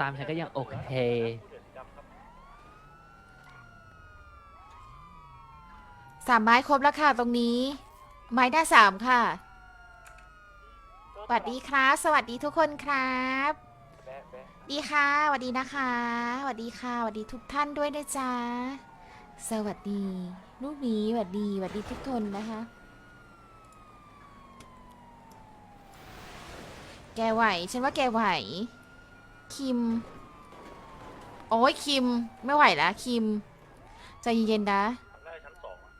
ตามฉันก็ยังโอเค สามไม้ครบแล้วค่ะตรงนี้ ไม้หน้าสามค่ะ สวัสดีครับ สวัสดีทุกคนครับ ดีค่ะสวัสดีนะคะสวัสดีค่ะสวัสดีทุกท่านด้วยนะจ๊ะ สวัสดีลูกหมีสวัสดีสวัสดีทุกคนนะคะ แกไหว ฉันว่าแกไหว คิม โอ้ยคิม ไม่ไหวแล้วคิม ใจเย็นๆนะ ได้ชั้นสองอะ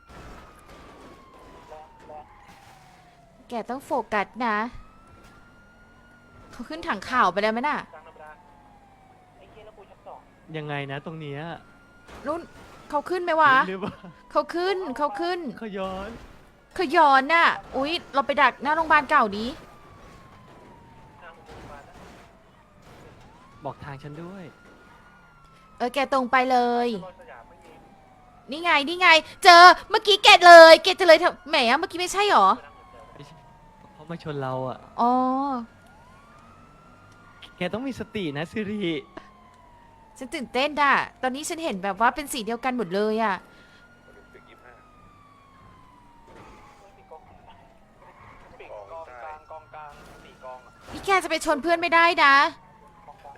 แกต้องโฟกัสนะ เขาขึ้นถังข่าวไปแล้วไหมน่ะกลางธรรมดาไอ้เคียแล้วกูชั้นสองยังไงนะตรงเนี้ยรุ่นเขาขึ้นไหมวะ หรือว่าเขาขึ้นเขาขึ้น เขาย้อนเขาย้อนน่ะ อุ๊ย เราไปดักหน้าโรงพยาบาลเก่าดี ทางโรงพยาบาลนะ บอกทางฉันด้วย เออแกตรงไปเลยรอยสยามไม่มีนี่ไงนี่ไง เจอเมื่อกี้แกเลยแกจะเลยทำแหมเมื่อกี้ไม่ใช่หรอไปนั่งเหมือนเดิมไม่ใช่เขามาชนเราอะ อ๋อแกต้องมีสตินะซิริ ฉันตื่นเต้นด่ะตอนนี้ฉันเห็นแบบว่าเป็นสีเดียวกันหมดเลยอะโอลิมปิกยี่ห้าปีกองปีกกองกลางกองกลางสี่กองอะนี่แกจะไปชนเพื่อนไม่ได้นะ กองกลาง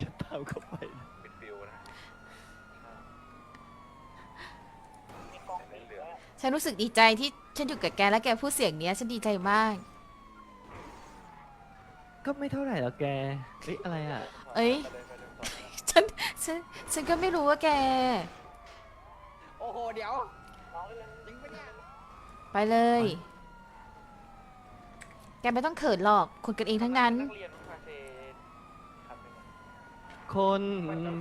ฉันตามเข้าไปนะเป็นฟิวนะมีกองสีเหลืองฉันรู้สึกดีใจที่ฉันอยู่กับแกและแกพูดเสียงเนี้ย ฉันดีใจมาก ก็ไม่เท่าไหร่หรอกแกเอ้ยอะไรอะ เอ้ย ไปเลยไปเลยต่อฉันฉันฉันก็ไม่รู้ว่าแก โอ้โห เดี๋ยวน้องเล่นจริงปะเนี่ยไปเลย แกไม่ต้องเขินหรอกคนกันเองทั้งนั้น นักเรียนคาเฟ่คันหนึ่งอะ คน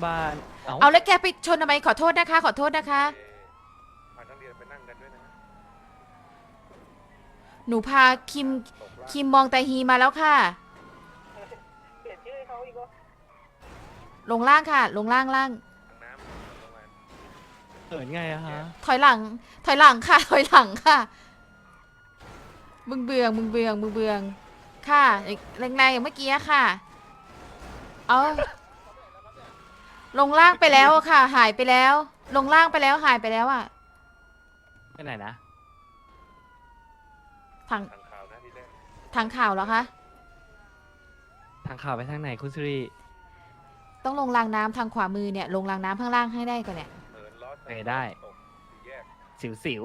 บ้าน เอ้าเอาแล้วแกไปชนทำไมขอโทษนะคะ ขอโทษนะคะเอ่อพานักเรียนไปนั่งกันด้วยนะหนูพาคิมตกล่างคิมมองแต่ฮีมาแล้วค่ะ เปลี่ยนชื่อให้เขาอีกวะลงล่างค่ะ ลงล่างล่าง ทางน้ำลงมาเขินไงอะฮะ ถอยหลัง ถอยหลังค่ะ ถอยหลังค่ะ มึงเบืองมึงเบืองมึงเบือง ค่ะแรงๆอย่างเมื่อกี้อะค่ะ เอา ลงล่างไปแล้วอะค่ะ หายไปแล้ว ลงล่างไปแล้วหายไปแล้วอะไปไหนนะทางทางข่าวนะที่แรกทางข่าวแล้วคะ ทางข่าวไปทางไหนคุณซิริต้องลงรางน้ำทางขวามือเนี่ย ลงรางน้ำข้างล่างให้ได้ก่อนเนี่ย เหินล้อไปได้ตกสี่แยกสิวสิว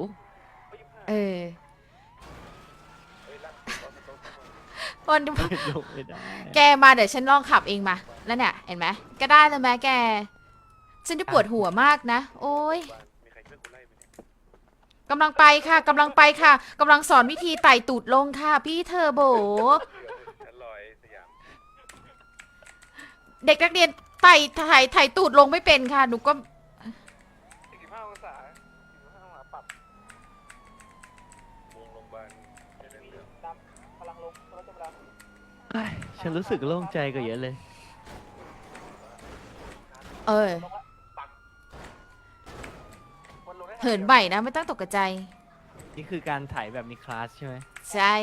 เฮ้ยยี่สิบห้าเออเฮ้ยลั่นล้อสโต๊ะเข้ามาวัน ๆ ลงไม่ได้แกมาเดี๋ยวฉันลองขับเองมา แล้วเนี่ยเห็นไหมก็ได้เลยไหมแก ฉันจะปวดหัวมากนะ โอ้ยกำลังไปค่ะกำลังไปค่ะกำลังสอนวิธีไต่ตูดลงค่ะ พี่เธอโบ เด็กนักเรียนไต่ไถ่ไถ่ตูดลงไม่เป็นค่ะ หนูก็ฉันรู้สึกโล่งใจกว่าเยอะเลย เออลงละปักวนลงได้เหินใหม่นะไม่ต้องตกใจนี่คือการถ่ายแบบมีคลาสใช่ไหมใช่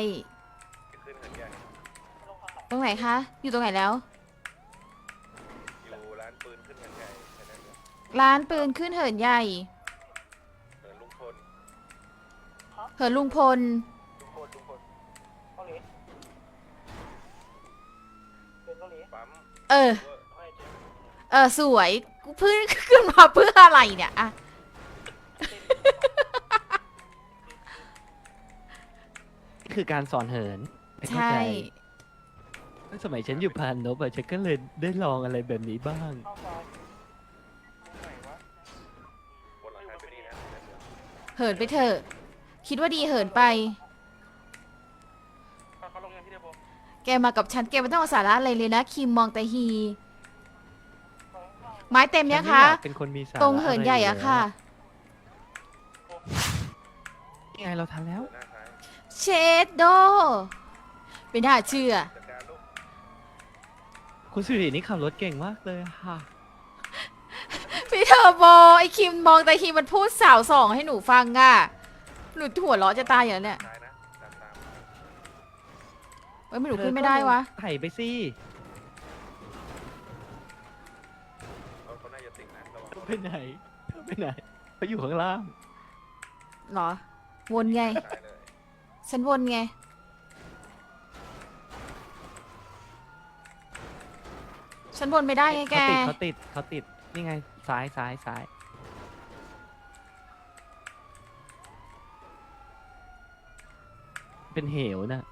ขึ้นเหินใหญ่ลงข้างหลังตรงไหนคะ อยู่ตรงไหนแล้ว อยู่ร้านปืนขึ้นเหินใหญ่แค่นั้นเองร้านปืนขึ้นเหินใหญ่ เหินลุงพลเหินลุงพล ลุงพลลุงพลเกาหลีเป็นเกาหลีปั๊มเออ เวอร์ไม่ เจ็บเออสวยกูเพิ่งขึ้นมาเพื่ออะไรเนี่ยอะนี่คือการสอนเหินไม่เข้าใช่ใจก็สมัยฉันอยู่พานนบอะฉันก็เลยได้ลองอะไรแบบนี้บ้างเข้าซอยตรงไหนวะบนหลังคาไปนี่นะเหินไปเถอะ คิดว่าดีเหินไป เขาเขาลงยังพี่เดโบแกมากับฉันแกไม่ต้องเอาสาระอะไรเลยนะ คิมมองแต่ฮี ไม้เต็มยังคะฉันไม่อยากเป็นคนมีสาระตรงเหินใหญ่อะค่ะ นี่ไงเราทันแล้วหน้าซ้ายเชดโดเป็นน่าเชื่อจัดการลูกคุณสิรินี่ขับรถเก่งมากเลยอะค่ะ พี่เทอร์โบไอคิมมองแต่ฮีมันพูดสาวสองให้หนูฟังอะหนูหัวเราะจะตายอย่างนั้นเนี่ยซ้ายนะตามตามเอ้ยไม่หนูขึ้นไม่ได้วะ ไถ่ไปสิ ไปไหนไปไหนเขาอยู่ข้างล่าง เหรอ วนไงตายเลยฉันวนไง ฉันวนไม่ได้ไงแก เขาติดเขาติดเขาติด นี่ไง ซ้ายซ้ายซ้ายเป็นเหวน่ะ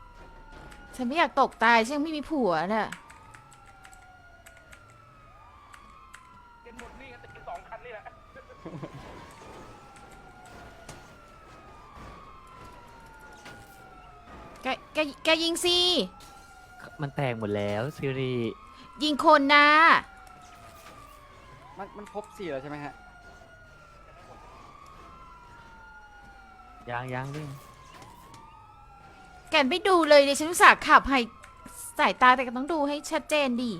ฉันไม่อยากตกตาย ฉันยังไม่มีผัวน่ะ เกินหมดนี่กันติดสองคันนี่แหละ แกแกแกยิงสิมันแตกหมดแล้วซิริยิงคนนะ มันมันครบสี่แล้วใช่ไหมฮะ ยางยางด้วยแกไม่ดูเลยเนี่ยฉันอุตส่าห์ขับให้สายตาแต่ก็ต้องดูให้ชัดเจนดิ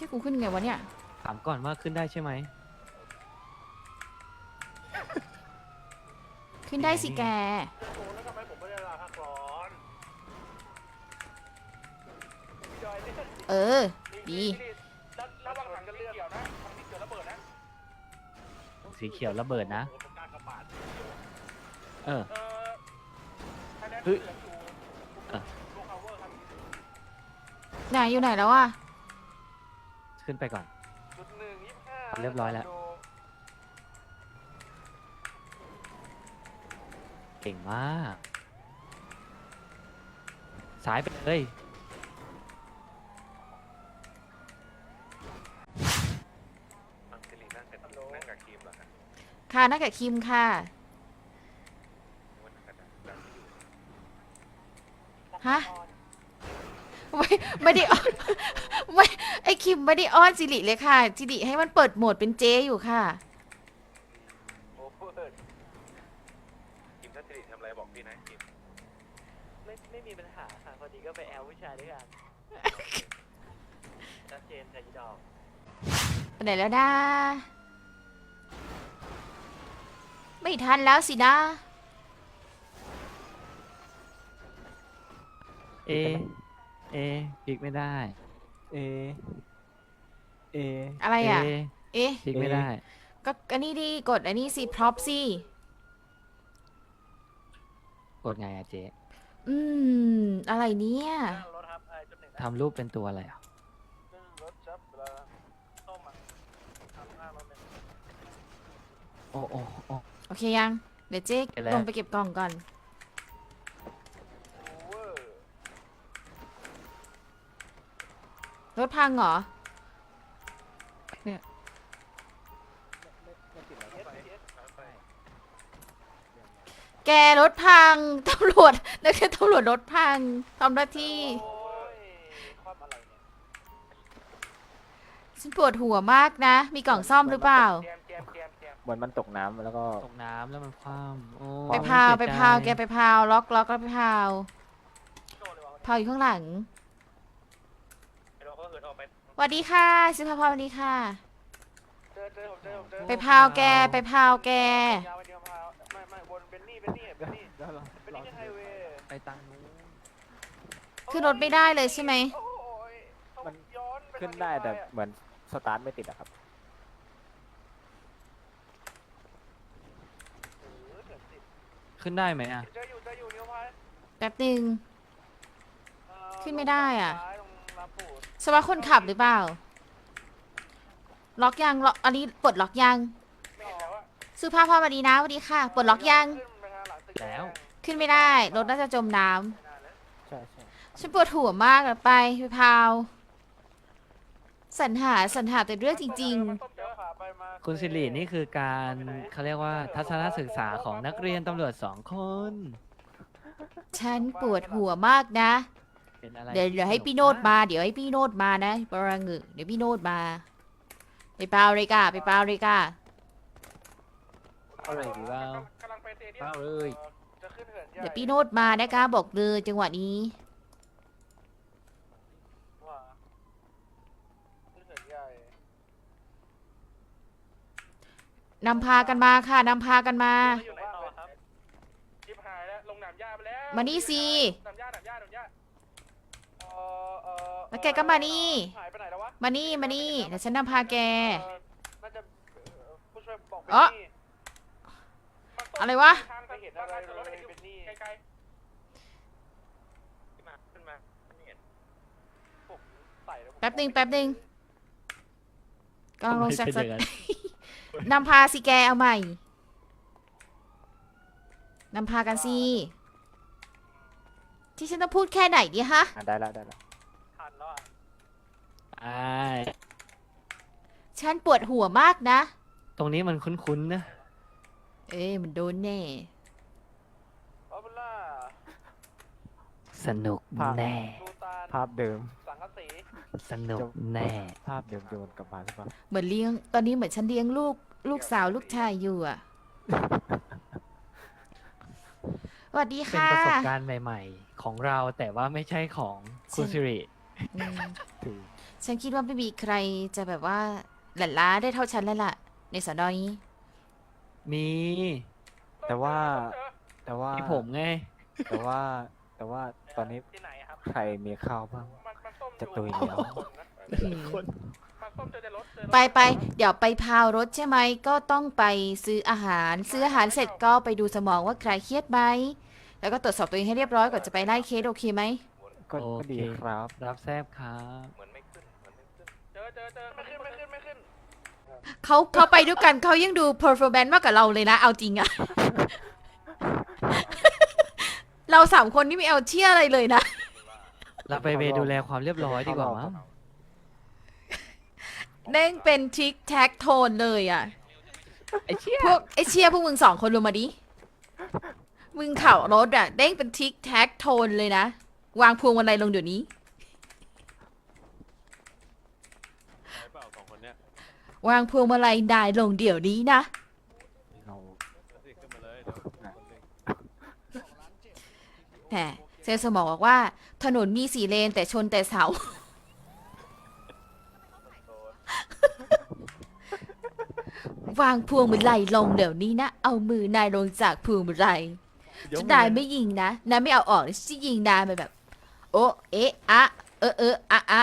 ชื่อกูขึ้นไงวะเนี่ย ถามก่อนว่าขึ้นได้ใช่ไหม ขึ้นได้สิแกโอ้แล้วทำไมผมไม่ได้ลาพักร้อนพี่จอยนี่เออ ดีแล้วระวังถังกันเลือดเกี่ยวนะถังที่เกี่ยวระเบิดนะสีเขียวระเบิดนะโอ้โหผมกล้ากระบาดเออ เออไทยแลนด์เฮ้ย เหลืออยู่อะโลคาเวอร์ครับไหนอยู่ไหนแล้วอะ ขึ้นไปก่อน จุดหนึ่งยี่สิบห้าเรียบร้อยแล้ว เก่งมากสายไปเลยอังสิรินั่งกับนั่งกับครีมเหรอครับค่ะนักกับคิมค่ะวันนั้นก็นั่งอยู่ฮะไม่ไม่ได้อ้อนไม่ไอ คิมไม่ได้อ้อนสิริเลยค่ะสิริให้มันเปิดโหมดเป็นเจอยู่ค่ะ โอเวอร์คิมทัศสิริทำอะไรบอกพี่นะคิมไม่ไม่มีปัญหาค่ะพอดีก็ไปแอลผู้ชายด้วยกันชัดเจนแต่ยีดอกไปไหนแล้วนะไม่ทันแล้วสินะ เอ เอพลิกไม่ได้ เอ เออะไรอะเอเอ๊ะพลิกไม่ได้ก็อันนี้ดีกดอันนี้สิพร็อพสิกดไงอะเจ๊อืม อะไรเนี่ยรถครับไอ้จุดหนึ่งทำรูปเป็นตัวอะไรอะรถจับเวลาเข้ามาทำหน้ารถเลยโอ้โอ้โอ้ โอเคยัง เดี๋ยวเจ๊เสร็จแล้ว ลงไปเก็บกล่องก่อนโอเวอร์รถพังเหรอ แกรถพังตำรวจนักเรียนตำรวจรถพังทำหน้าที่โอ้ยความอะไรเนี่ยฉันปวดหัวมากนะ มีกล่องซ่อมหรือเปล่าแกมแกมแกมแกมเหมือนมันตกน้ำแล้วก็ตกน้ำแล้วมันคว่ำโอ้ไปพาวไปเสียใจพาวแกไปพาวล็อกล็อกแล้วไปพาวโดนเลยวะพาวอยู่ข้างหลังไอ้เราก็เหินออกไปสวัสดีค่ะซิพาพาสวัสดีค่ะเจอเจอผมเจอผมเจอไปพาวแกไปพาวแก ยาวไปเดียวพาวไม่ไม่บน เป็นนี่เป็นนี่เป็นนี่แล้วเราเป็นนี่ขึ้นไฮเวย์ไปตังนู้นขึ้นรถไม่ได้เลยใช่ไหม โอ้ยมัน ย้อนปขึ้นทางได้แต่อะเหมือนสตาร์ทไม่ติดอะครับ เออเหินติดขึ้นได้ไหมอะ เจออยู่เจออยู่นิ้วพายแป๊บหนึ่ง เอ่อขึ้นไม่ได้อะ ซ้ายตรงลำปูดสวัสดีคนขับหรือเปล่า ล็อกยังล็อกอันนี้ปลดล็อกยัง ไม่เห็นแล้วอะซื้อผ้าพาสวัสดีนะสวัสดีค่ะ ปลดล็อกยัง ขึ้น ขึ้นไม่ได้รถน่าจะจมน้ำไม่นานแล้วใช่ใช่ฉันปวดหัวมากอะไปไปพาวสรรหาสรรหาแต่เรื่องจริงเดี๋ยวขาไปมาคุณสิรินี่คือการเขาเรียกว่าทัศนศึกษาของนักเรียนตำรวจสองคน ๆ ฉันปวดหัวมากนะ เป็นอะไรเดี๋ยวที่เดี๋ยวให้สกพี่โนดมา เดี๋ยวให้พี่โนดมานะบรังเงเดี๋ยวพี่โนดมา ไปเปล่าเลยก้าไปเปล่าเลยก้าเอาเลยดีว่ากำลังไปสเตเดียมเอาเลย จะขึ้นเหินใหญ่เดี๋ยวพี่โนดมานะคะบอกเลยจังหวะนี้ ว่าขึ้นเหินใหญ่นำพากันมาค่ะ นำพากันมา อยู่ไหนต่อครับชิบหายแล้วลงหนามหญ้าไปแล้วมานี่สิ หนามหญ้าหนามหญ้าหนามหญ้าเออเออแล้วแกก็มานี่ หายไปไหนแล้ววะมานี่มานี่เดี๋ยวฉันนำพาแก เอ่อน่าจะเอ่อผู้ช่วยบอกเอ้อเป็นนี่ อะไรวะไม่เห็นอะไรเลยเป็นนี่ไกลๆขึ้นมาขึ้นมาไม่เห็นผมใส่ล้วผมแป๊บหนึ่งแป๊บหนึ่งกำลังลงทำจากไมสเป็นอย่างนั้นนำพาสิแกเอาใหม่ นำพากันสิ ที่ฉันต้องพูดแค่ไหนดีฮะ อะได้แล้วได้แล้วทันแล้วอะใช่ฉันปวดหัวมากนะ ตรงนี้มันคุ้นๆนะ เอ้ยมันโดนแน่เอาเป็นล่าสนุกแน่ ดูตาลภาพเดิม สังกะสีสนุกแน่ ภาพเดิมโยนกลับมาหรือเปล่าเหมือนเลี้ยง ตอนนี้เหมือนฉันเลี้ยงลูก ลูกสาวลูกชายอยู่อะสวัสดีเป็นค่ะ ประสบการณ์ใหม่ ๆ ของเราแต่ว่าไม่ใช่ของคุณใช่สิริ อืมถือฉันคิดว่าไม่มีใครจะแบบว่าหลั่นล้าได้เท่าฉันแล้วล่ะ ในสอนอนี้ มี แต่ว่า แต่ว่ามีผมไง แต่ว่า แต่ว่าตอนนี้ที่ไหนครับ ใครมีข้าวบ้าง มันมันส้มจะตุยอยู่แล้วมันส้มเจอในรถเจอในรถไปไปเดี๋ยวไปพาวรถใช่ไหมก็ต้องไปซื้ออาหาร ซื้ออาหารเสร็จก็ไปดูสมองว่าใครเครียดไหมแล้วก็ตรวจสอบตัวเองให้เรียบร้อยก่อนจะไปไล่เคสโอเคไหมก็โอก็เคดีครับ รับแซบครับเหมือนไม่ขึ้นเหมือนไม่ขึ้นเจอเจอเจอไม่ขึ้นไม่ขึ้นไม่ขึ้น เขาเขาไปด้วยกันเขายังดู performance มากกว่าเราเลยนะ เอาจริงอะ เราสามคนนี่ไม่เอาเชี่ยอะไรเลยนะ เราไปเวรดูแลความเรียบร้อยดีกว่ามั้งเด้งเป็นทิกแท็กโทนเลยอะไอ้เชี่ยพวกไอเชียพวกมึงสองคนลงมาดิ มึงเข่ารถอะเด้งเป็นทิกแท็กโทนเลยนะ วางพวงมาลัยลงเดี๋ยวนี้ เปล่าสองคนเนี้ยวางพวงมาลัยได้ลงเดี๋ยวนี้นะ เราสิขึ้นมาเลยเดี๋ยวคนหนึ่งแหมเซลลสมองบอกว่า ถนนมีสี่เลนแต่ชนแต่เสา วางพวงมาลัยลงเดี๋ยวนี้นะ เอามือนายลงจากพวงมาลัยจะนายไม่ยิงนะนายไม่เอาออกจะยิงนายไปแบบ โอะเอะอะ เออเอออะอะ